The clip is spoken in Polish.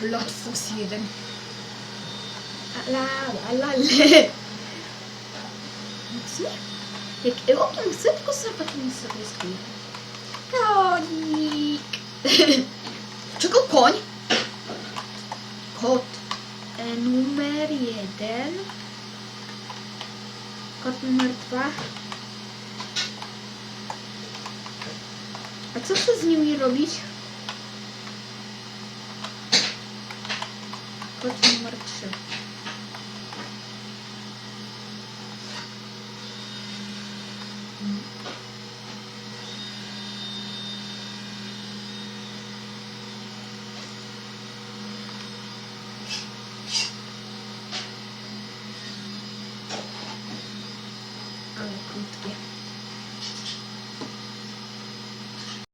Bloodfus 1. La la la le. Nic nie. Jak okiem chcę, tylko zapakujmy sobie z tym. Konik. Czego koń? Kot. E, numer jeden. Kot numer dwa. A co chcę z nimi robić? точно морчит. Квитки.